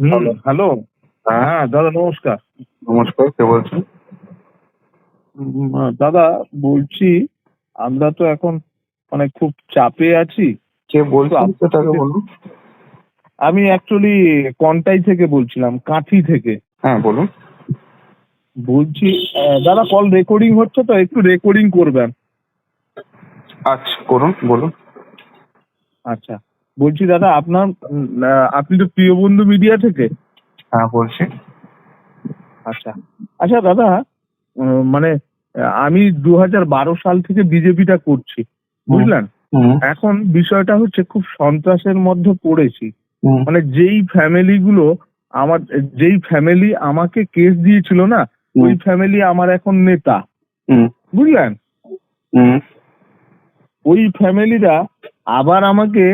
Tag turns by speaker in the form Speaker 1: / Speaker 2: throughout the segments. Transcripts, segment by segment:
Speaker 1: Hello. হ্যাঁ
Speaker 2: দাদা নমস্কার।
Speaker 1: নমস্কার কে বলছেন?
Speaker 2: দাদা বলছি আমরা তো এখন মানে খুব চাপে আছি।
Speaker 1: কে বলছেন
Speaker 2: আপনি
Speaker 1: সেটাকে বলুন।
Speaker 2: আমি অ্যাকচুয়ালি কন্টাই থেকে বলছিলাম কাঠি থেকে।
Speaker 1: হ্যাঁ বলুন।
Speaker 2: বলছি দাদা কল রেকর্ডিং হচ্ছে তো একটু রেকর্ডিং করবেন।
Speaker 1: আচ্ছা করুন বলুন।
Speaker 2: আচ্ছা। বলছি দাদা আপনার আপনি তো প্রিয় বন্ধু মিডিয়া থেকে?
Speaker 1: হ্যাঁ বলছি।
Speaker 2: আচ্ছা। আচ্ছা দাদা মানে আমি দু বারো সাল থেকে বিজেপিটা করছি বুঝলেন? এখন বিষয়টা হচ্ছে খুব সন্ত্রাসের মধ্যে পড়েছি। মানে যেই ফ্যামিলি গুলো আমার যেই ফ্যামিলি আমাকে কেস দিয়েছিল না ওই ফ্যামিলি আমার এখন নেতা। বুঝলেন? ওই ফ্যামিলিরা আবার আমাকে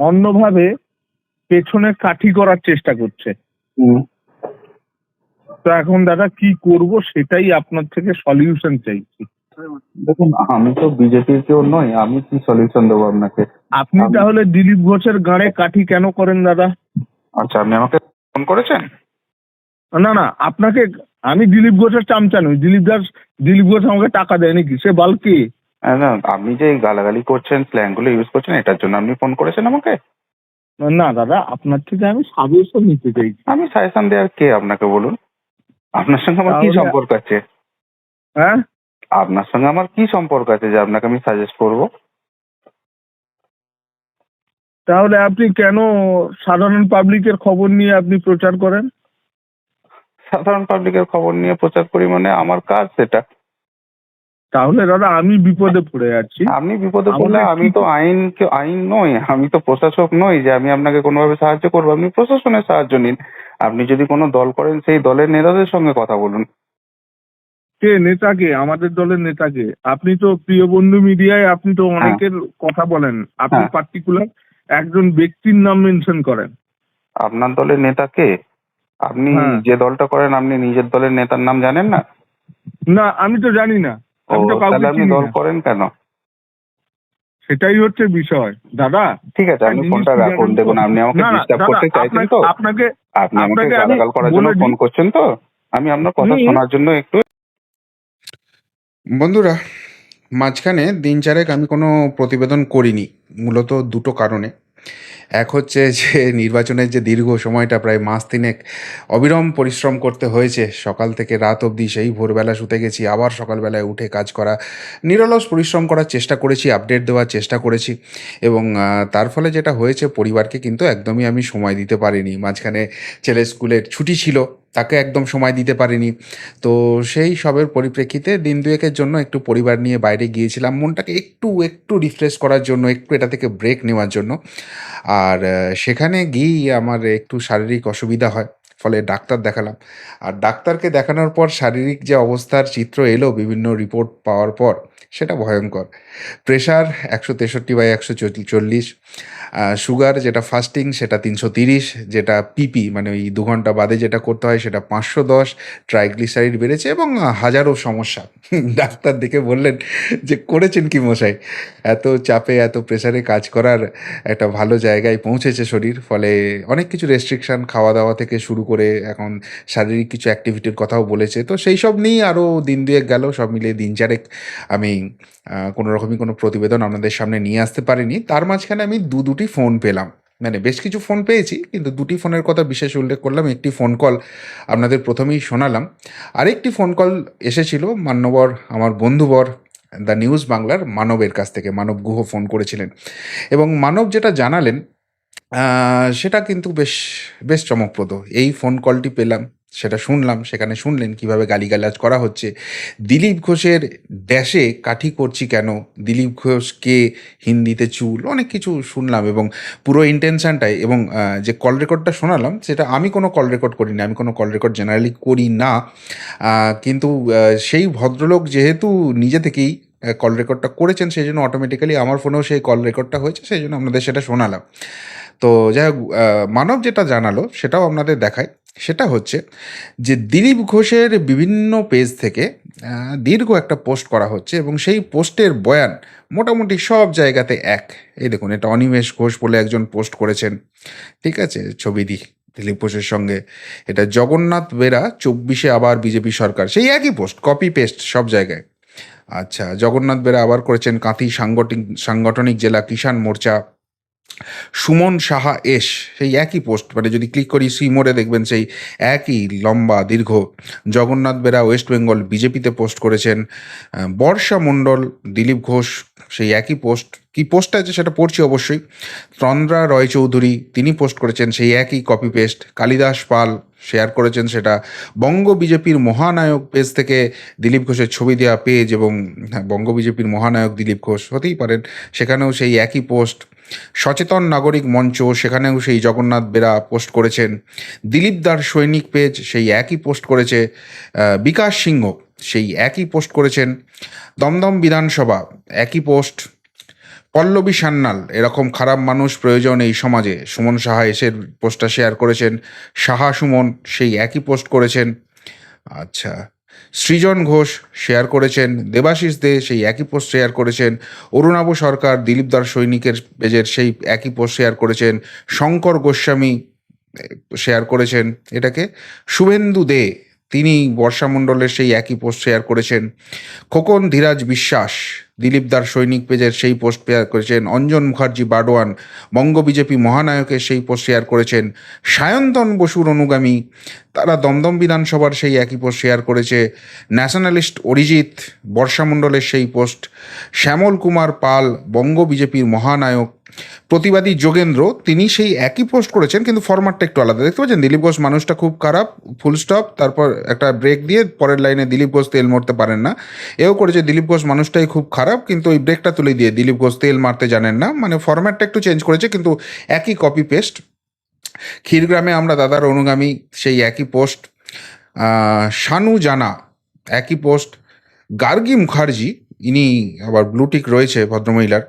Speaker 2: অন্যভাবে পেছনে কাঠি করার চেষ্টা করছে। তো এখন দাদা কি করব সেটাই আপনার থেকে সলিউশন চাইছি।
Speaker 1: দেখুন আমি তো বিজেপির কেউ নই আমি কি সলিউশন দেবো আপনাকে?
Speaker 2: আপনি তাহলে দিলীপ ঘোষের গাড়ে কাঠি কেন করেন দাদা?
Speaker 1: আচ্ছা আপনি আমাকে ফোন করেছেন?
Speaker 2: না না আপনাকে আমি দিলীপ ঘোষের চামচা নই। দিলীপ ঘোষ দিলীপ ঘোষ আমাকে টাকা দেয় নাকি? সে বালকে।
Speaker 1: হ্যাঁ, না আপনি যে এই গালাগালি করছেন স্ল্যাংগুলো ইউজ করছেন এটার জন্য আপনি ফোন করেছেন আমাকে?
Speaker 2: না দাদা আপনার থেকে আমি সাজেশন নিতে চাইছি।
Speaker 1: আমি সাজেশন দেওয়ার কে আপনাকে বলুন? আপনার সঙ্গে আমার কি সম্পর্ক আছে?
Speaker 2: হ্যাঁ?
Speaker 1: আপনার সঙ্গে আমার কি সম্পর্ক আছে যে আপনাকে আমি সাজেস্ট করব?
Speaker 2: তাহলে আপনি কেন সাধারণ পাবলিকের খবর নিয়ে আপনি প্রচার করেন?
Speaker 1: সাধারণ পাবলিকের খবর নিয়ে প্রচার করি মানে আমার কাজ সেটা।
Speaker 2: তাহলে দাদা আমি বিপদে পড়ে যাচ্ছি
Speaker 1: আপনি বিপদে পড়লে আমি তো আইন আইন নই আমি তো প্রশাসক নই যে আমি আপনাকে কোনোভাবে সাহায্য করব। আপনি প্রশাসনের সাহায্য নিন। আপনি যদি কোনো দল করেন সেই দলের নেতাদের সঙ্গে কথা বলুন।
Speaker 2: কে? নেতাকে? আমাদের দলের নেতাকে? আপনি তো প্রিয় বন্ধু মিডিয়ায় আপনি তো অনেকের কথা বলেন। আপনি
Speaker 1: হ্যাঁ।
Speaker 2: পার্টিকুলার একজন ব্যক্তির নাম মেনশন করেন।
Speaker 1: আপনার দলের নেতা কে? আপনি
Speaker 2: হ্যাঁ।
Speaker 1: যে দলটা করেন আপনি নিজের দলের নেতার নাম জানেন না?
Speaker 2: না আমি তো জানি না।
Speaker 1: তাহলে আপনি দল করেন কেন?
Speaker 2: সেটাই হচ্ছে বিষয়। দাদা
Speaker 1: ঠিক আছে আপনি
Speaker 2: জিনিস
Speaker 1: ফোনটা রাখুন দেখুন আপনি আমাকে ডিস্টার্ব করতে চাইছেন তো।
Speaker 2: আপনাকে
Speaker 1: আপনি আমাকে
Speaker 2: আপনাকে
Speaker 1: গালাগাল করার জন্য ফোন করছেন তো? আমি আপনার কথা শোনার জন্য একটু
Speaker 3: বন্ধুরা মাঝখানে দিন চারেক আমি কোনো প্রতিবেদন করিনি মূলত দুটো কারণে। এক হচ্ছে যে নির্বাচনের যে দীর্ঘ সময়টা, প্রায় মাস তিনেক অবিরম পরিশ্রম করতে হয়েছে। সকাল থেকে রাত অবধি সেই ভোরবেলা শুতে গেছি, আবার সকালবেলায় উঠে কাজ করা। নিরলস পরিশ্রম করার চেষ্টা করেছি, আপডেট দেওয়ার চেষ্টা করেছি এবং তার ফলে যেটা হয়েছে, পরিবারকে কিন্তু একদমই আমি সময় দিতে পারিনি। মাঝখানে ছেলে স্কুলের ছুটি ছিল তাকে একদম সময় দিতে পারিনি। তো সেই সবের পরিপ্রেক্ষিতে দিন দুয়েকের জন্য একটু পরিবার নিয়ে বাইরে গিয়েছিলাম মনটাকে একটু একটু রিফ্রেশ করার জন্য, একটু এটা থেকে ব্রেক নেওয়ার জন্য। আর সেখানে গিয়েই আমার একটু শারীরিক অসুবিধা হয়, ফলে ডাক্তার দেখালাম। আর ডাক্তারকে দেখানোর পর শারীরিক যে অবস্থার চিত্র এলো বিভিন্ন রিপোর্ট পাওয়ার পর সেটা ভয়ঙ্কর। প্রেশার একশো তেষট্টি বাই একশো চল্লিশ সুগার যেটা ফাস্টিং সেটা তিনশো তিরিশ, যেটা পিপি মানে ওই দু ঘণ্টা বাদে যেটা করতে হয় সেটা পাঁচশো দশ, ট্রাইগ্লিসারিড বেড়েছে এবং হাজারো সমস্যা। ডাক্তার দেখে বললেন যে করেছেন কি মশাই? এত চাপে, এত প্রেশারে কাজ করার একটা ভালো জায়গায় পৌঁছেছে শরীর, ফলে অনেক কিছু রেস্ট্রিকশন খাওয়া দাওয়া থেকে শুরু করে এখন শারীরিক কিছু অ্যাক্টিভিটির কথাও বলেছে। তো সেই সব নিয়েই আরও দিন দুয়েক গেল, সব মিলিয়ে দিন চারেক আমি কোনো রকমই কোনো প্রতিবেদন আপনাদের সামনে নিয়ে আসতে পারিনি। তার মাঝখানে আমি দু দুটি ফোন পেলাম। মানে বেশ কিছু ফোন পেয়েছি, কিন্তু দুটি ফোনের কথা বিশেষ উল্লেখ করলাম। একটি ফোন কল আপনাদের প্রথমেই শোনালাম। আরেকটি ফোন কল এসেছিল মান্যবর, আমার বন্ধুবর, দ্য নিউজ বাংলার মানবের কাছ থেকে। মানব গুহ ফোন করেছিলেন। এবং মানব যেটা জানালেন সেটা কিন্তু বেশ বেশ চমকপ্রদ। এই ফোন কলটি পেলাম। সেটা শুনলাম, সেখানে শুনলেন কীভাবে গালিগালাজ করা হচ্ছে। দিলীপ ঘোষের ড্যাশে কাঠি করছি কেন? দিলীপ ঘোষকে হিন্দিতে চুল, অনেক কিছু শুনলাম এবং পুরো ইন্টেনশনটাই এবং যে কল রেকর্ডটা শোনালাম, সেটা আমি কোনো কল রেকর্ড করিনি, আমি কোনো কল রেকর্ড জেনারেলি করি না। কিন্তু সেই ভদ্রলোক যেহেতু নিজে থেকেই কল রেকর্ডটা করেছেন, সেই জন্য অটোমেটিক্যালি আমার ফোনেও সেই কল রেকর্ডটা হয়েছে, সেই জন্য আপনাদের সেটা শোনালাম। তো যাই হোক মানব যেটা জানালো, সেটাও আপনাদের দেখায়। সেটা হচ্ছে যে দিলীপ ঘোষের বিভিন্ন পেজ থেকে দীর্ঘ একটা পোস্ট করা হচ্ছে এবং সেই পোস্টের বয়ান মোটামুটি সব জায়গাতে এক। এই দেখুন, এটা অনিমেষ ঘোষ বলে একজন পোস্ট করেছেন। ঠিক আছে? ছবি দিই দিলীপ ঘোষের সঙ্গে। এটা জগন্নাথ বেরা, চব্বিশে আবার বিজেপি সরকার। সেই একই পোস্ট কপি পেস্ট সব জায়গায়। আচ্ছা জগন্নাথ বেরা আবার করেছেন কাঁথি সাংগঠনিক সাংগঠনিক জেলা কিষাণ মোর্চা। সুমন সাহা এস, সেই একই পোস্ট মানে যদি ক্লিক করি সি মোড়ে দেখবেন সেই একই লম্বা, দীর্ঘ জগন্নাথ বেরা, ওয়েস্ট বেঙ্গল বিজেপিতে পোস্ট করেছেন বর্ষা মণ্ডল, দিলীপ ঘোষ, সেই একই পোস্ট। কি পোস্ট আছে সেটা পড়ছি অবশ্যই। চন্দ্রা রয়চৌধুরী, তিনি পোস্ট করেছেন সেই একই copy paste Kalidas Pal share করেছেন সেটা বঙ্গ বিজেপির মহানায়ক পেজ থেকে দিলীপ ঘোষের ছবি দেওয়া পেজ এবং হ্যাঁ, বঙ্গ বিজেপির মহানায়ক দিলীপ ঘোষ হতেই পারেন। সেখানেও সেই একই পোস্ট। সচেতন নাগরিক মঞ্চ সেখানেও সেই জগন্নাথ বেরা পোস্ট করেছেন। দিলীপ দার সৈনিক পেজ সেই একই পোস্ট করেছে বিকাশ সিংহ সেই একই পোস্ট করেছেন। দমদম বিধানসভা একই পোস্ট। পল্লবী সান্যাল, এরকম খারাপ মানুষ প্রয়োজন এই সমাজে। সুমন সাহা এসের পোস্টটা শেয়ার করেছেন। সাহা, সুমন সেই একই পোস্ট করেছেন। আচ্ছা সৃজন ঘোষ শেয়ার করেছেন। দেবাশিস দে সেই একই পোস্ট শেয়ার করেছেন। অরুণাভ সরকার দিলীপ দার সৈনিকের পেজের সেই একই পোস্ট শেয়ার করেছেন। শঙ্কর গোস্বামী শেয়ার করেছেন এটাকে। শুভেন্দু দে, তিনি বর্ষা মণ্ডলের সেই একই পোস্ট শেয়ার করেছেন। খোকন ধীরাজ বিশ্বাস দিলীপ দার সৈনিক পেজের সেই পোস্ট শেয়ার করেছেন অঞ্জন মুখার্জি বাডোয়ান বঙ্গ বিজেপি মহানায়কের সেই পোস্ট শেয়ার করেছেন সায়ন্তন বসুর অনুগামী তারা দমদম বিধানসভার সেই একই পোস্ট শেয়ার করেছে। ন্যাশনালিস্ট অরিজিৎ বর্ষা মণ্ডলের সেই পোস্ট শ্যামল কুমার পাল, বঙ্গ বিজেপির মহানায়ক, প্রতিবাদী যোগেন্দ্র, তিনি সেই একই পোস্ট করেছেন, কিন্তু ফরম্যাটটা একটু আলাদা। দেখতে পাচ্ছেন, দিলীপ ঘোষ মানুষটা খুব খারাপ ফুল স্টপ তারপর একটা ব্রেক দিয়ে পরের লাইনে দিলীপ ঘোষ তেল মারতে পারেন না। এও করেছে, দিলীপ ঘোষ মানুষটাই খুব খারাপ, কিন্তু ওই ব্রেকটা তুলে দিয়ে দিলীপ ঘোষ তেল মারতে জানেন না। মানে ফরম্যাটটা একটু চেঞ্জ করেছে, কিন্তু একই কপি পেস্ট ক্ষীরগ্রামে আমরা দাদার অনুগামী সেই একই পোস্ট শানু জানা একই পোস্ট, গার্গী মুখার্জি, ইনি আবার ব্লুটিক রয়েছে ভদ্রমহিলার,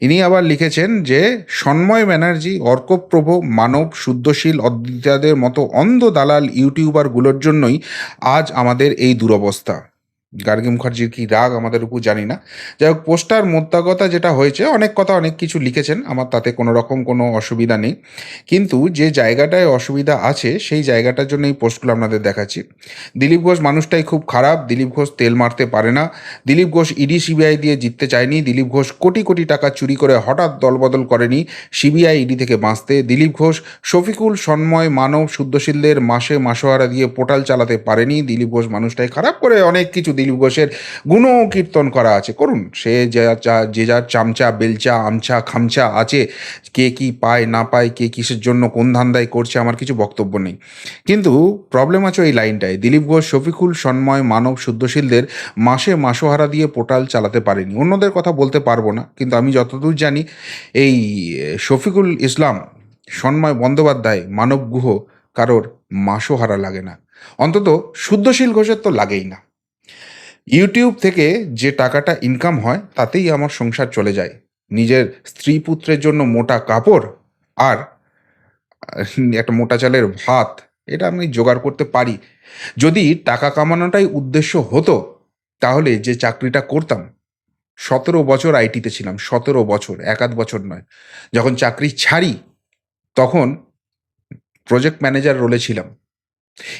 Speaker 3: ইনি আবার লিখেছেন যে, সন্ময় ব্যানার্জি, অর্কপ্রভ, মানব, শুদ্ধশীল অদ্বিতাদের মতো অন্ধ দালাল ইউটিউবারগুলোর জন্যই আজ আমাদের এই দুরবস্থা। গার্গী মুখার্জির কি রাগ আমাদের উপর জানি না। যাই হোক, পোস্টার মোদ্দাগতা যেটা হয়েছে, অনেক কথা অনেক কিছু লিখেছেন, আমার তাতে কোনো রকম কোনো অসুবিধা নেই। কিন্তু যে জায়গাটায় অসুবিধা আছে, সেই জায়গাটার জন্য এই পোস্টগুলো আপনাদের দেখাচ্ছি। দিলীপ ঘোষ মানুষটাই খুব খারাপ, দিলীপ ঘোষ তেল মারতে পারে না। দিলীপ ঘোষ ইডি সিবিআই দিয়ে জিততে চায়নি, দিলীপ ঘোষ কোটি কোটি টাকা চুরি করে হঠাৎ দলবদল করেনি সিবিআই ইডি থেকে বাঁচতে। দিলীপ ঘোষ শফিকুল, সন্ময়, মানব, শুদ্ধশীলদের মাসে মাসোহারা দিয়ে পোর্টাল চালাতে পারেনি, দিলীপ ঘোষ মানুষটাই খারাপ করে অনেক কিছু দিলীপ ঘোষের গুণ কীর্তন করা আছে। করুন, সে যা যা- যার চামচা, বেলচা, আমচা, খামচা আছে, কে কি পায়, না পায়, কে কিসের জন্য, কোন ধান্দায় করছে, আমার কিছু বক্তব্য নেই। কিন্তু প্রবলেম আছে ওই লাইনটায় দিলীপ ঘোষ, শফিকুল, সন্ময়, মানব, শুদ্ধশীলদের মাসে মাসোহারা দিয়ে পোর্টাল চালাতে পারেনি। অন্যদের কথা বলতে পারব না, কিন্তু আমি যতদূর জানি, এই শফিকুল ইসলাম, সন্ময় বন্দ্যোপাধ্যায়, মানব গুহ কারোর মাসোহারা লাগে না। অন্তত শুদ্ধশীল ঘোষের তো লাগেই না। ইউটিউব থেকে যে টাকাটা ইনকাম হয়, তাতেই আমার সংসার চলে যায়। নিজের স্ত্রী পুত্রের জন্য মোটা কাপড় আর একটা মোটা চালের ভাত, এটা আমি জোগাড় করতে পারি। যদি টাকা কামানোটাই উদ্দেশ্য হতো, তাহলে যে চাকরিটা করতাম, সতেরো বছর আইটিতে ছিলাম, সতেরো বছর, এক আধ বছর নয়। যখন চাকরি ছাড়ি, তখন প্রজেক্ট ম্যানেজার রোলে ছিলাম।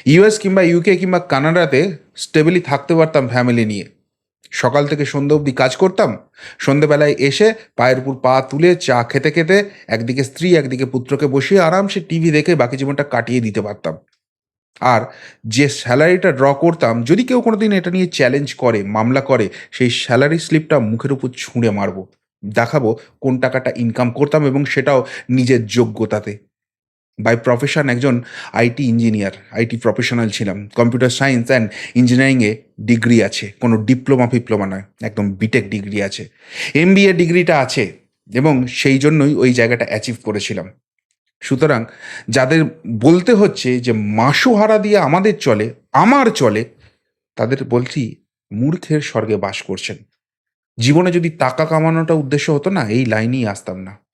Speaker 3: ইউএস কিংবা ইউকে কিংবা কানাডাতে স্টেবলি থাকতে পারতাম ফ্যামিলি নিয়ে। সকাল থেকে সন্ধ্যে অবধি কাজ করতাম সন্ধেবেলায় এসে পায়ের উপর পা তুলে চা খেতে খেতে একদিকে স্ত্রী একদিকে পুত্রকে বসিয়ে আরামসে টিভি দেখে বাকি জীবনটা কাটিয়ে দিতে পারতাম। আর যে স্যালারিটা ড্র করতাম, যদি কেউ কোনোদিন এটা নিয়ে চ্যালেঞ্জ করে, মামলা করে, সেই স্যালারি স্লিপটা মুখের উপর ছুঁড়ে মারবো। দেখাবো কোন টাকাটা ইনকাম করতাম এবং সেটাও নিজের যোগ্যতাতে। বাই প্রফেশন একজন আইটি ইঞ্জিনিয়ার আইটি প্রফেশনাল ছিলাম। কম্পিউটার সায়েন্স অ্যান্ড ইঞ্জিনিয়ারিংয়ে ডিগ্রি আছে। কোনো ডিপ্লোমা ফিপ্লোমা নয়, একদম বিটেক ডিগ্রি আছে। এম ডিগ্রিটা আছে এবং সেই জন্যই ওই জায়গাটা অ্যাচিভ করেছিলাম। সুতরাং যাদের বলতে হচ্ছে যে মাসোহারা দিয়ে আমাদের চলে, আমার চলে, তাদের বলছি, মূর্খের স্বর্গে বাস করছেন। জীবনে যদি টাকা কামানোটা উদ্দেশ্য হতো না, এই লাইনেই আসতাম না।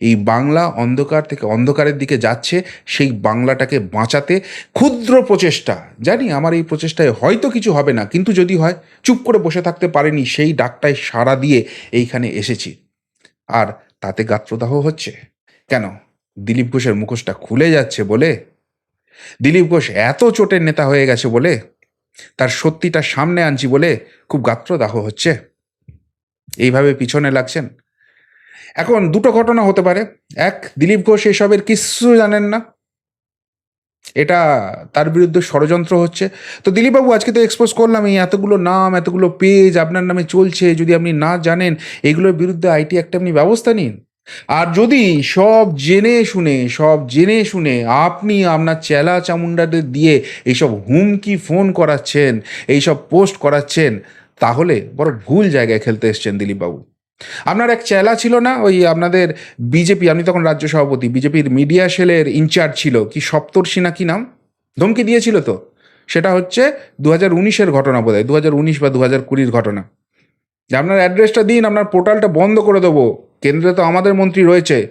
Speaker 3: এই বাংলা অন্ধকার থেকে অন্ধকারের দিকে যাচ্ছে, সেই বাংলাটাকে বাঁচাতে ক্ষুদ্র প্রচেষ্টা। জানি আমার এই প্রচেষ্টায় হয়তো কিছু হবে না, কিন্তু যদি হয়, চুপ করে বসে থাকতে পারেনি, সেই ডাকটায় সাড়া দিয়ে এইখানে এসেছি। আর তাতে গাত্রদাহ হচ্ছে। কেন? দিলীপ ঘোষের মুখোশটা খুলে যাচ্ছে বলে? দিলীপ ঘোষ এত চোটের নেতা হয়ে গেছে বলে? তার সত্যিটা সামনে আনছি বলে খুব গাত্রদাহ হচ্ছে? এইভাবে পিছনে লাগছেন? এখন দুটো ঘটনা হতে পারে। এক, দিলীপ ঘোষ এসবের কিচ্ছু জানেন না। এটা তার বিরুদ্ধে ষড়যন্ত্র হচ্ছে। তো দিলীপবাবু, আজকে তো এক্সপোজ করলাম এই এতগুলো নাম, এতগুলো পেজ আপনার নামে চলছে, যদি আপনি না জানেন, এগুলোর বিরুদ্ধে আইটি একটা আপনি ব্যবস্থা নিন। আর যদি সব জেনে শুনে, সব জেনে শুনে আপনি আপনার চেলা চামুন্ডাদের দিয়ে এইসব হুমকি ফোন করাচ্ছেন, এইসব পোস্ট করাচ্ছেন, তাহলে বড় ভুল জায়গায় খেলতে এসছেন দিলীপবাবু। আপনার এক চেলা ছিল না? ওই আপনাদের বিজেপি, আপনি তখন রাজ্য সভাপতি, বিজেপির মিডিয়া সেলের ইনচার্জ ছিল। কি সপ্তর্ষি না কি নাম? ধমকি দিয়েছিল তো। সেটা হচ্ছে দু হাজার উনিশের ঘটনা বোধ হয় দু হাজার উনিশ বা দু হাজার কুড়ির ঘটনা। আপনার অ্যাড্রেসটা দিন, আপনার পোর্টালটা বন্ধ করে দেবো। কেন্দ্রে তো আমাদের মন্ত্রী রয়েছে।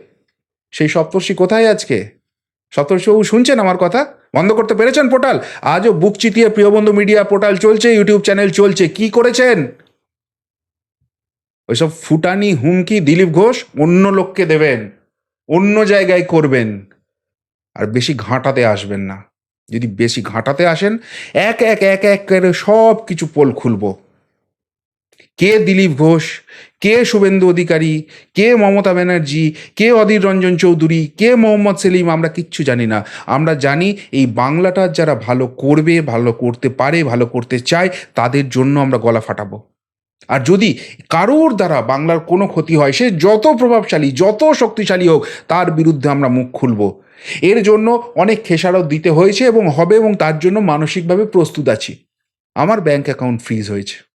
Speaker 3: সেই সপ্তর্ষি কোথায় আজকে? সপ্তর্ষিবাবু শুনছেন আমার কথা? বন্ধ করতে পেরেছেন পোর্টাল? আজও বুক চিতিয়ে প্রিয়বন্ধু মিডিয়া পোর্টাল চলছে, ইউটিউব চ্যানেল চলছে। কি করেছেন? ওইসব ফুটানি হুমকি দিলীপ ঘোষ অন্য লোককে দেবেন, অন্য জায়গায় করবেন। আর বেশি ঘাঁটাতে আসবেন না। যদি বেশি ঘাঁটাতে আসেন, এক এক এক এক করে সব কিছু পোল খুলব। কে দিলীপ ঘোষ, কে শুভেন্দু অধিকারী, কে মমতা ব্যানার্জি, কে অধীর রঞ্জন চৌধুরী, কে মোহাম্মদ সেলিম, আমরা কিচ্ছু জানি না। আমরা জানি এই বাংলাটা যারা ভালো করবে, ভালো করতে পারে, ভালো করতে চায়, তাদের জন্য আমরা গলা ফাটাবো। আর যদি কারোর দ্বারা বাংলার কোনো ক্ষতি হয়, সে যত প্রভাবশালী, যত শক্তিশালী হোক, তার বিরুদ্ধে আমরা মুখ খুলব। এর জন্য অনেক খেসারত দিতে হয়েছে এবং হবে এবং তার জন্য মানসিকভাবে প্রস্তুত আছি। আমার ব্যাংক অ্যাকাউন্ট ফ্রিজ হয়েছে।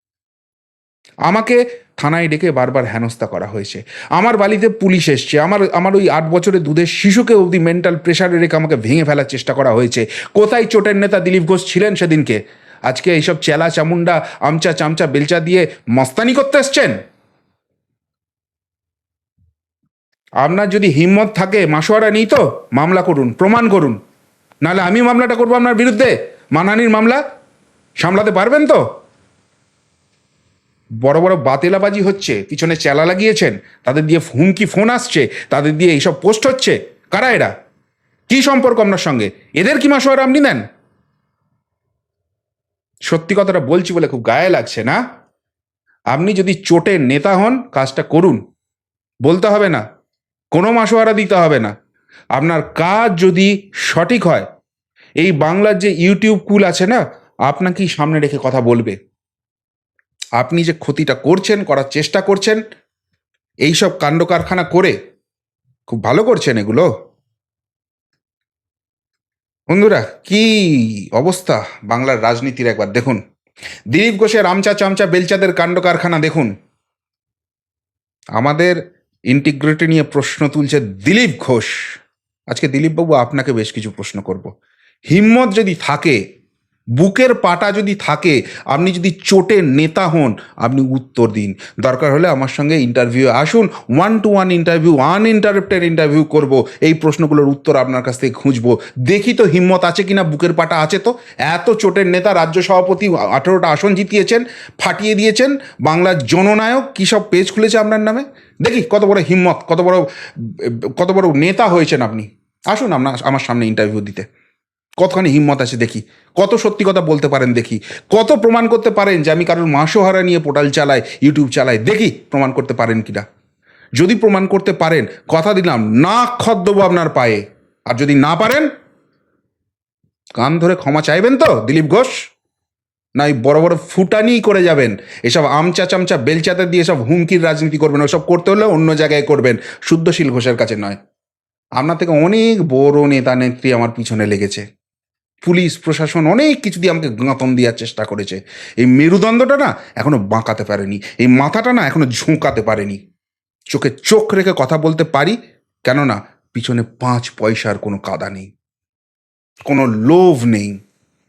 Speaker 3: আমাকে থানায় ডেকে বারবার হেনস্থা করা হয়েছে। আমার বাড়িতে পুলিশ এসছে। আমার আমার ওই আট বছরের দুধের শিশুকে অবধি মেন্টাল প্রেশারে রেখে আমাকে ভেঙে ফেলার চেষ্টা করা হয়েছে। কোথায় চোটের নেতা দিলীপ ঘোষ ছিলেন সেদিনকে? আজকে এইসব চেলা চামুন্ডা আমচা চামচা, বেলচা দিয়ে মস্তানি করতে এসছেন আপনার যদি হিম্মত থাকে, মাসোয়ারা নেই তো? মামলা করুন, প্রমাণ করুন। নাহলে আমি মামলাটা করব আপনার বিরুদ্ধে? মানহানির মামলা? সামলাতে পারবেন তো? বড় বড় বাতেলাবাজি হচ্ছে, পিছনে চেলা লাগিয়েছেন, তাদের দিয়ে হুমকি ফোন আসছে, তাদের দিয়ে এইসব পোস্ট হচ্ছে। কারা এরা? কি সম্পর্ক আপনার সঙ্গে? এদের কি মাসোয়ারা আপনি দেন সত্যি কথাটা বলছি বলে খুব গায়ে লাগছে না? আপনি যদি চোটের নেতা হন, কাজটা করুন। বলতে হবে না। কোনো মাসোয়ারা দিতে হবে না। আপনার কাজ যদি সঠিক হয়, এই বাংলার যে ইউটিউব কুল আছে না, আপনাকেই সামনে রেখে কথা বলবে। আপনি যে ক্ষতিটা করছেন, করার চেষ্টা করছেন, এইসব কাণ্ড কারখানা করে, খুব ভালো করছেন এগুলো। বন্ধুরা, কি অবস্থা বাংলার রাজনীতির একবার দেখুন। দিলীপ ঘোষের আমচা চামচা বেলচাদের কাণ্ড কারখানা দেখুন। আমাদের ইন্টিগ্রিটি নিয়ে প্রশ্ন তুলছে দিলীপ ঘোষ। আজকে দিলীপবাবু, আপনাকে বেশ কিছু প্রশ্ন করব। হিম্মত যদি থাকে বুকের পাটা যদি থাকে, আপনি যদি চোটের নেতা হন, আপনি উত্তর দিন। দরকার হলে আমার সঙ্গে ইন্টারভিউ আসুন one to one interview uninterrupted interview করব। এই প্রশ্নগুলোর উত্তর আপনার কাছ থেকে খুঁজবো। দেখি তো হিম্মত আছে কি না বুকের পাটা আছে তো। এত চোটের নেতা রাজ্য সভাপতি আঠেরোটা আসন জিতিয়েছেন, ফাটিয়ে দিয়েছেন, বাংলার জননায়ক, কী সব পেজ খুলেছে আপনার নামে? দেখি কত বড় হিম্মত, কত বড় কত বড় নেতা হয়েছেন আপনি। আসুন আপনার, আমার সামনে ইন্টারভিউ দিতে। কতখানি হিম্মত আছে দেখি। কত সত্যি কথা বলতে পারেন দেখি। কত প্রমাণ করতে পারেন যে আমি কারোর মাসোহারা নিয়ে পোর্টাল চালাই, ইউটিউব চালাই, দেখি প্রমাণ করতে পারেন কিনা। যদি প্রমাণ করতে পারেন, কথা দিলাম না খদ দেবো আপনার পায়ে। আর যদি না পারেন, কান ধরে ক্ষমা চাইবেন তো, দিলীপ ঘোষ? না, এই বড় বড় ফুটানি করে যাবেন। এসব আমচা চামচা বেলচাতে দিয়ে সব হুমকির রাজনীতি করবেন, ওসব করতে হলে অন্য জায়গায় করবেন, শুদ্ধশীল ঘোষের কাছে নয়। আপনার থেকে অনেক বড় নেতা নেত্রী আমার পিছনে লেগেছে। পুলিশ, প্রশাসন অনেক কিছু দিয়ে আমাকে গাঁতন দেওয়ার চেষ্টা করেছে। এই মেরুদণ্ডটা না এখনও বাঁকাতে পারেনি। এই মাথাটা না এখনও ঝুঁকাতে পারেনি। চোখে চোখ রেখে কথা বলতে পারি, কেননা পিছনে পাঁচ পয়সার কোনো কাদা নেই। কোনো লোভ নেই।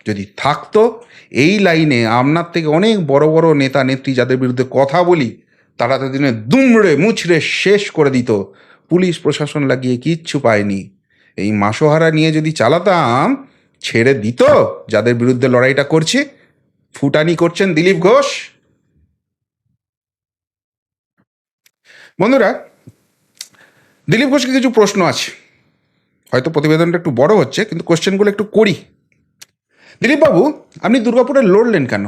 Speaker 3: যদি থাকতো, এই লাইনে আপনার থেকে অনেক বড় বড় নেতা, নেত্রী যাদের বিরুদ্ধে কথা বলি, তারা দিনে দুমড়ে মুচড়ে শেষ করে দিত। পুলিশ, প্রশাসন লাগিয়ে কিচ্ছু পায়নি। এই মাসোহারা নিয়ে যদি চালাতাম ছেড়ে দিত? যাদের বিরুদ্ধে লড়াইটা করছি। ফুটানি করছেন দিলীপ ঘোষ। বন্ধুরা, দিলীপ ঘোষকে কিছু প্রশ্ন আছে। হয়তো প্রতিবেদনটা একটু বড় হচ্ছে, কিন্তু কোশ্চেনগুলো একটু করি। দিলীপবাবু, আপনি দুর্গাপুরে লড়লেন কেন?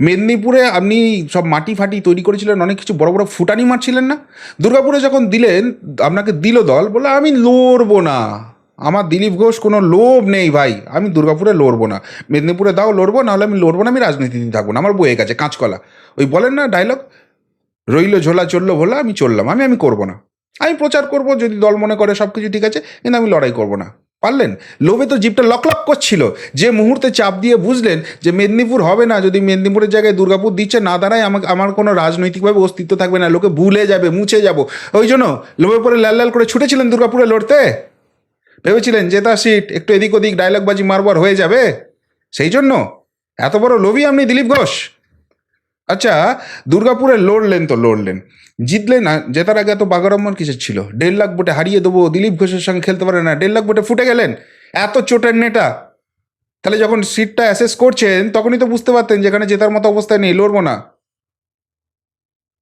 Speaker 3: মেদিনীপুরে আপনি সব মাটি ফাটি তৈরি করেছিলেন, অনেক কিছু বড় বড় ফুটানি মারছিলেন না? দুর্গাপুরে যখন দিলেন, আপনাকে দিল দল বলে আমি লড়বো না। আমার দিলীপ ঘোষ কোনো লোভ নেই ভাই। আমি দুর্গাপুরে লড়বো না। মেদিনীপুরে দাও লড়বো, নাহলে আমি লড়বো না, আমি রাজনীতিতে থাকব না। আমার বইয়ে গেছে কাঁচকলা। ওই বলেন না ডায়লগ রইল ঝোলা চলল ভোলা, আমি চললাম আমি আমি করব না। আমি প্রচার করব, যদি দল মনে করে সব কিছু ঠিক আছে, কিন্তু আমি লড়াই করব না। পারলেন? লোভে তো জিপটা লক লক করছিল। যে মুহূর্তে চাপ দিয়ে বুঝলেন যে মেদিনীপুর হবে না, যদি মেদিনীপুরের জায়গায় দুর্গাপুর দিচ্ছে, না দাঁড়ায় আমাকে, আমার কোনো রাজনৈতিকভাবে অস্তিত্ব থাকবে না। লোকে ভুলে যাবে, মুছে যাব। ওই জন্য লোভে পরে লাল লাল করে ছুটেছিলেন দুর্গাপুরে লড়তে? ভেবেছিলেন যে তার সিট একটু এদিক ওদিক ডায়লগবাজি মারবার হয়ে যাবে? সেই জন্য? এত বড় লোভই আপনি দিলীপ ঘোষ? আচ্ছা দুর্গাপুরে লড়লেন তো লড়লেন জিতলেন না, জেতার আগে এত বাগারম্বর কিসের ছিল? দেড় লাখ বোটে হারিয়ে দেবো, দিলীপ ঘোষের সঙ্গে খেলতে পারে না, দেড় লাখ বোটে ফুটে গেলেন। এত চোটের নেটা। তাহলে যখন সিটটা অ্যাসেস করছেন, তখনই তো বুঝতে পারতেন যেখানে জেতার মতো অবস্থায় নেই, লড়বো না।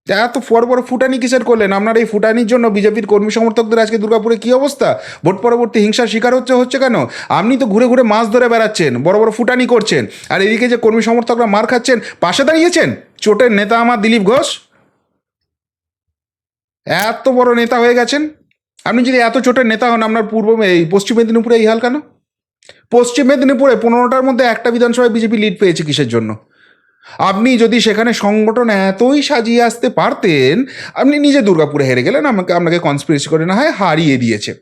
Speaker 3: এত বড় বড় ফুটানি কিসের করলেন? আপনার এই ফুটানির জন্য বিজেপির কর্মী সমর্থকদের আজকে দুর্গাপুরে কি অবস্থা? ভোট পরবর্তী হিংসার শিকার হচ্ছে হচ্ছে কেন? আপনি তো ঘুরে ঘুরে মাছ ধরে বেড়াচ্ছেন, বড় বড় ফুটানি করছেন, আর এদিকে যে কর্মী সমর্থকরা মার খাচ্ছেন, পাশে দাঁড়িয়েছেন? চোটের নেতা আমার দিলীপ ঘোষ? এত বড় নেতা হয়ে গেছেন? আপনি যদি এত চোটের নেতা হন, আপনার পূর্ব এই পশ্চিম মেদিনীপুরে এই হাল কেন? পশ্চিম মেদিনীপুরে পনেরোটার মধ্যে একটা বিধানসভায় বিজেপি লিড পেয়েছে কিসের জন্য? আপনি যদি সেখানে সংগঠন এতই সাজিয়ে আসতে পারতেন, আপনি নিজে দুর্গাপুরে হেরে গেলেন, আমাকে, আপনাকে কনস্পিরেসি করে না হয় হারিয়ে দিয়েছে।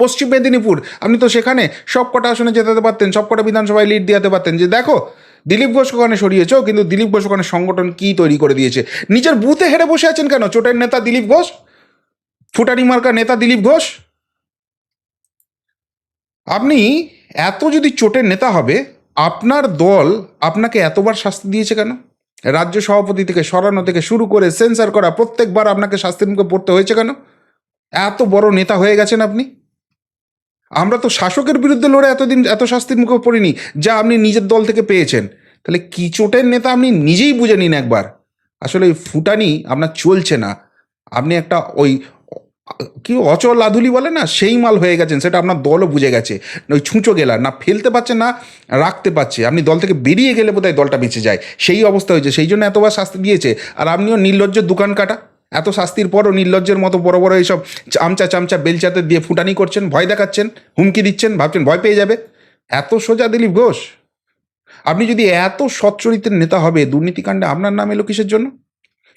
Speaker 3: পশ্চিম মেদিনীপুর, আপনি তো সেখানে সব কটা আসনে জেতাতে পারতেন সব কটা বিধানসভায় লিড দিতে পারতেন যে দেখো, দিলীপ ঘোষ ওখানে সরিয়েছ, কিন্তু দিলীপ ঘোষ ওখানে সংগঠন কি তৈরি করে দিয়েছে? নিজের বুথে হেরে বসে আছেন কেন? চোটের নেতা দিলীপ ঘোষ? ফুটানি মার্কা নেতা দিলীপ ঘোষ? আপনি এত যদি চোটের নেতা হবে আপনার দল আপনাকে এতবার শাস্তি দিয়েছে কেন? রাজ্য সভাপতি থেকে সরানো থেকে শুরু করে সেন্সার করা প্রত্যেকবার আপনাকে শাস্তির মুখে পড়তে হয়েছে কেন? এত বড় নেতা হয়ে গেছেন আপনি? আমরা তো শাসকের বিরুদ্ধে লড়ে এতদিন এত শাস্তির মুখে পড়িনি, যা আপনি নিজের দল থেকে পেয়েছেন। তাহলে কি চোটের নেতা আপনি নিজেই বুঝে নিন একবার। আসলে ফুটানি আপনার চলছে না। আপনি একটা ওই কি অচল আধুলি বলে না? সেই মাল হয়ে গেছেন, সেটা আপনার দলও বুঝে গেছে। ওই ছুঁচো গেলা, না ফেলতে পারছে না রাখতে পারছে। আপনি দল থেকে বেরিয়ে গেলে বোধহয় দলটা বেঁচে যায়। সেই অবস্থা হয়েছে, সেই জন্য এতবার শাস্তি দিয়েছে। আর আপনিও নির্লজ্জের দোকান কাটা। এত শাস্তির পরও নির্লজ্জের মতো বড় বড় এইসব চামচা চামচা বেলচাতে দিয়ে ফুটানি করছেন, ভয় দেখাচ্ছেন, হুমকি দিচ্ছেন, ভাবছেন ভয় পেয়ে যাবে। এত সোজা দিলীপ ঘোষ? আপনি যদি এত সচ্চরিত্রের নেতা হবে, দুর্নীতিকাণ্ডে আপনার নাম এলো কিসের জন্য?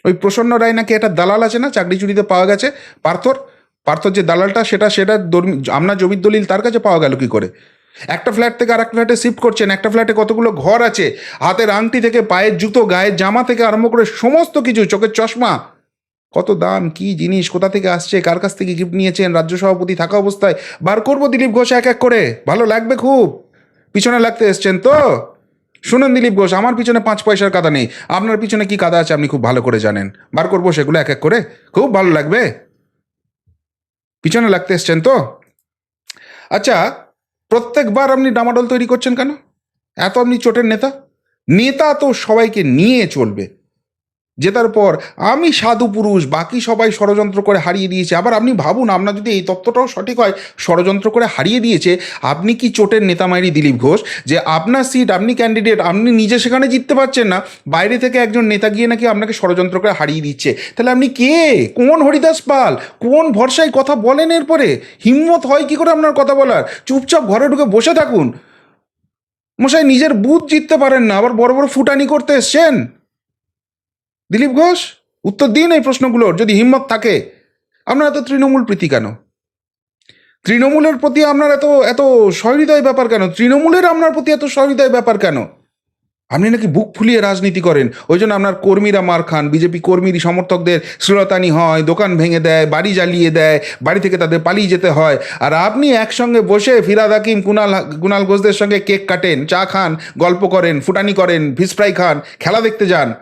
Speaker 3: ওই প্রসন্ন রায় নাকি একটা দালাল আছে না, চাকরি চুরিতে পাওয়া গেছে, পার্থর? পার্থর যে দালালটা, সেটা সেটা আপনার জমির দলিল তার কাছে পাওয়া গেল কি করে? একটা ফ্ল্যাট থেকে আর একটা ফ্ল্যাটে শিফট করছেন, একটা ফ্ল্যাটে কতগুলো ঘর আছে, হাতের আংটি থেকে পায়ের জুতো, গায়ের জামা থেকে আরম্ভ করে সমস্ত কিছু, চোখের চশমা। কত দাম, কি জিনিস, কোথা থেকে আসছে, কার কাছ থেকে গিফট নিয়েছেন, রাজ্য সভাপতি থাকা অবস্থায়, বার করব দিলীপ ঘোষ এক এক করে, ভালো লাগবে খুব। পিছনে লাগতে এসছেন তো? শুনুন দিলীপ ঘোষ, আমার পিছনে পাঁচ পয়সার কাদা নেই। আপনার পিছনে কি কাদা আছে আপনি খুব ভালো করে জানেন। বার করব সেগুলো এক এক করে। খুব ভালো লাগবে। পিছনে লাগতে এসছেন তো? আচ্ছা প্রত্যেকবার আপনি ডামাডোল তৈরি করছেন কেন? এত আপনি চোটের নেতা। নেতা তো সবাইকে নিয়ে চলবে। জেতার পর আমি সাধু পুরুষ, বাকি সবাই ষড়যন্ত্র করে হারিয়ে দিয়েছে। আবার আপনি ভাবুন আপনার যদি এই তত্ত্বটাও সঠিক হয়, ষড়যন্ত্র করে হারিয়ে দিয়েছে, আপনি কি চোটের নেতা নেতামাইরি দিলীপ ঘোষ? যে আপনার সিট আপনি ক্যান্ডিডেট আপনি নিজে সেখানে জিততে পারছেন না, বাইরে থেকে একজন নেতা গিয়ে নাকি আপনাকে ষড়যন্ত্র করে হারিয়ে দিচ্ছে। তাহলে আপনি কে? কোন হরিদাস পাল? কোন ভরসায় কথা বলেন এরপরে? হিম্মত হয় কি করে আপনার কথা বলার? চুপচাপ ঘরে ঢুকে বসে থাকুন। মশাই, নিজের বুথ জিততে পারেন না, আবার বড় বড় ফুটানি করতে এসছেন। দিলীপ ঘোষ, উত্তর দিন এই প্রশ্নগুলোর, যদি হিম্মত থাকে। আপনার এত তৃণমূল প্রীতি কেন? তৃণমূলের প্রতি আপনার এত এত সহৃদয় ব্যাপার কেন? তৃণমূলের আপনার প্রতি এত সহৃদয় ব্যাপার কেন? আপনি নাকি বুক ফুলিয়ে রাজনীতি করেন? ওই জন্য আপনার কর্মীরা মার খান। বিজেপি কর্মীর সমর্থকদের শ্লীলতানি হয়, দোকান ভেঙে দেয়, বাড়ি জ্বালিয়ে দেয়, বাড়ি থেকে তাদের পালিয়ে যেতে হয়। আর আপনি একসঙ্গে বসে ফিরাদ হাকিম, কুনাল কুনাল ঘোষদের সঙ্গে কেক কাটেন, চা খান, গল্প করেন, ফুটানি করেন, ফিস ফ্রাই খান, খেলা দেখতে যান।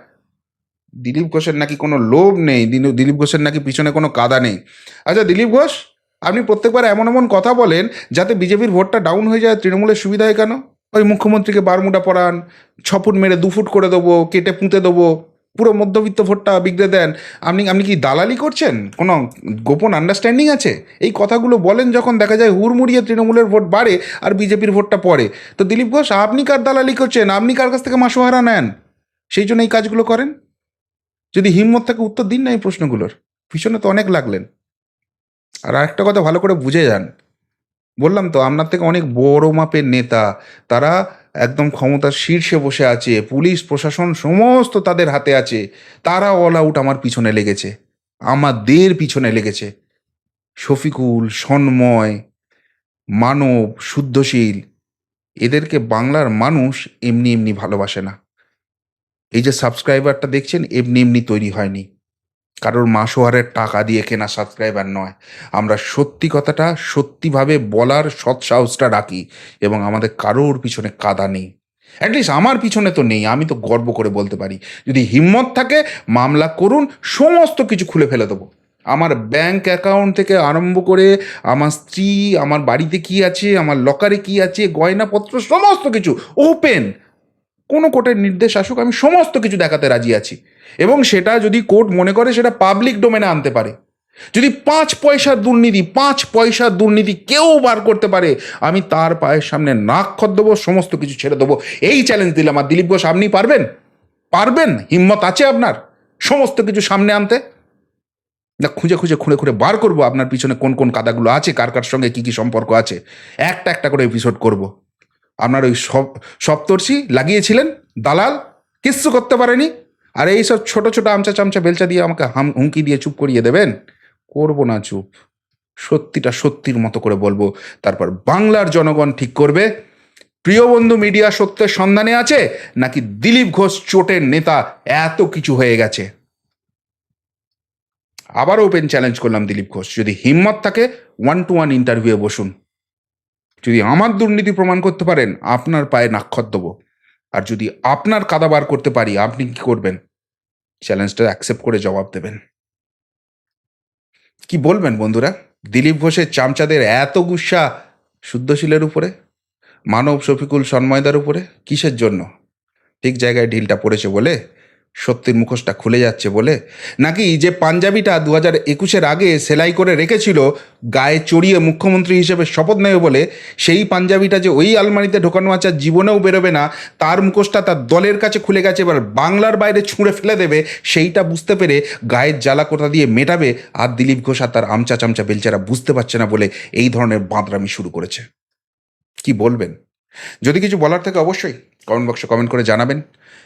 Speaker 3: দিলীপ ঘোষের নাকি কোনো লোভ নেই? দিলীপ ঘোষের নাকি পিছনে কোনো কাদা নেই? আচ্ছা দিলীপ ঘোষ, আপনি প্রত্যেকবার এমন এমন কথা বলেন যাতে বিজেপির ভোটটা ডাউন হয়ে যায়, তৃণমূলের সুবিধা হয় কেন? ওই মুখ্যমন্ত্রীকে বারমুটা পরান ছ ফুট মেরে দু ফুট করে দেবো, কেটে পুঁতে দেবো, পুরো মধ্যবিত্ত ভোটটা বিগড়ে দেন। আপনি আপনি কি দালালি করছেন? কোনো গোপন আন্ডারস্ট্যান্ডিং আছে? এই কথাগুলো বলেন যখন দেখা যায় হুড়মুড়িয়ে তৃণমূলের ভোট বাড়ে আর বিজেপির ভোটটা পড়ে। তো দিলীপ ঘোষ, আপনি কার দালালি করছেন? আপনি কার কাছ থেকে মাসোহারা নেন? সেই জন্য এই কাজগুলো করেন? যদি হিম্মত থাকে উত্তর দিন না এই প্রশ্নগুলোর। পিছনে তো অনেক লাগলেন। আর আরেকটা কথা ভালো করে বুঝে যান। বললাম তো, আপনার থেকে অনেক বড় মাপের নেতা, তারা একদম ক্ষমতার শীর্ষে বসে আছে, পুলিশ, প্রশাসন সমস্ত তাদের হাতে আছে, তারা অল আউট আমার পিছনে লেগেছে, আমাদের পিছনে লেগেছে। শফিকুল, সন্ময়, মানব, শুদ্ধশীল, এদেরকে বাংলার মানুষ এমনি এমনি ভালোবাসে না। এই যে সাবস্ক্রাইবারটা দেখছেন, এমনি এমনি তৈরি হয়নি। কারোর মাসোহারের টাকা দিয়ে কেনা সাবস্ক্রাইবার নয়। আমরা সত্যি কথাটা, সত্যিভাবে বলার সৎ সাহসটা রাখি এবং আমাদের কারোর পিছনে কাদা নেই। অ্যাটলিস্ট আমার পিছনে তো নেই, আমি তো গর্ব করে বলতে পারি। যদি হিম্মত থাকে, মামলা করুন, সমস্ত কিছু খুলে ফেলে দেবো। আমার ব্যাংক অ্যাকাউন্ট থেকে আরম্ভ করে, আমার স্ত্রী, আমার বাড়িতে কি আছে, আমার লকারে কি আছে, গয়নাপত্র, সমস্ত কিছু ওপেন কোনো কোর্টের নির্দেশ আসুক, আমি সমস্ত কিছু দেখাতে রাজি আছি। এবং সেটা যদি কোর্ট মনে করে, সেটা পাবলিক ডোমেনে আনতে পারে। যদি পাঁচ পয়সার দুর্নীতি, পাঁচ পয়সার দুর্নীতি কেউ বার করতে পারে, আমি তার পায়ের সামনে নাক খত দেবো সমস্ত কিছু ছেড়ে দেবো। এই চ্যালেঞ্জ দিলাম আর দিলীপ ঘোষ, আপনি পারবেন? পারবেন? হিম্মত আছে আপনার? সমস্ত কিছু সামনে আনতে? না, খুঁজে খুঁজে খুঁড়ে খুঁড়ে বার করব আপনার পিছনে কোন কোন কাদাগুলো আছে, কার কার সঙ্গে কি কি সম্পর্ক আছে। একটা একটা করে এপিসোড করব। আপনার ওই সব, সপ্তর্ষি লাগিয়েছিলেন, দালাল, কিচ্ছু করতে পারেনি। আর এই সব ছোট ছোট আমচা চামচা বেলচা দিয়ে আমাকে হাম, হুমকি দিয়ে চুপ করিয়ে দেবেন? করব না চুপ। সত্যিটা সত্যির মতো করে বলব। তারপর বাংলার জনগণ ঠিক করবে। প্রিয় বন্ধু, মিডিয়া সত্যের সন্ধানে আছে? নাকি দিলীপ ঘোষ চোটের নেতা এত কিছু হয়ে গেছে? আবার ওপেন চ্যালেঞ্জ করলাম দিলীপ ঘোষ। যদি হিম্মত থাকে ওয়ান টু ওয়ান ইন্টারভিউয়ে বসুন। যদি আমার দুর্নীতি প্রমাণ করতে পারেন, আপনার পায়ে নাক্ষর দেবো। আর যদি আপনার কাদা বার করতে পারি, আপনি কি করবেন? চ্যালেঞ্জটা অ্যাকসেপ্ট করে জবাব দেবেন। কি বলবেন বন্ধুরা? দিলীপ ঘোষের চামচাদের এত গুসা শুদ্ধশীলের উপরে? মানব শফিকুল সন্ময়দার উপরে? কিসের জন্য? ঠিক জায়গায় ঢিলটা পড়েছে বলে? সত্যির মুখোশটা খুলে যাচ্ছে বলে। নাকি যে পাঞ্জাবিটা দু হাজার একুশের আগে সেলাই করে রেখেছিল, গায়ে চড়িয়ে মুখ্যমন্ত্রী হিসেবে শপথ নেবে বলে, সেই পাঞ্জাবিটা যে ওই আলমারিতে ঢোকানো আছে জীবনেও বেরোবে না, তার মুখোশটা তার দলের কাছে খুলে গেছে, এবার বাংলার বাইরে ছুঁড়ে ফেলে দেবে, সেইটা বুঝতে পেরে গায়ের জ্বালা কোথা দিয়ে মেটাবে, আর দিলীপ ঘোষ আর তার আমচা চামচা বেলচারা বুঝতে পারছে না বলে এই ধরনের বাঁদরামি শুরু করেছে। কি বলবেন? যদি কিছু বলার থাকে অবশ্যই কমেন্ট বক্সে কমেন্ট করে জানাবেন।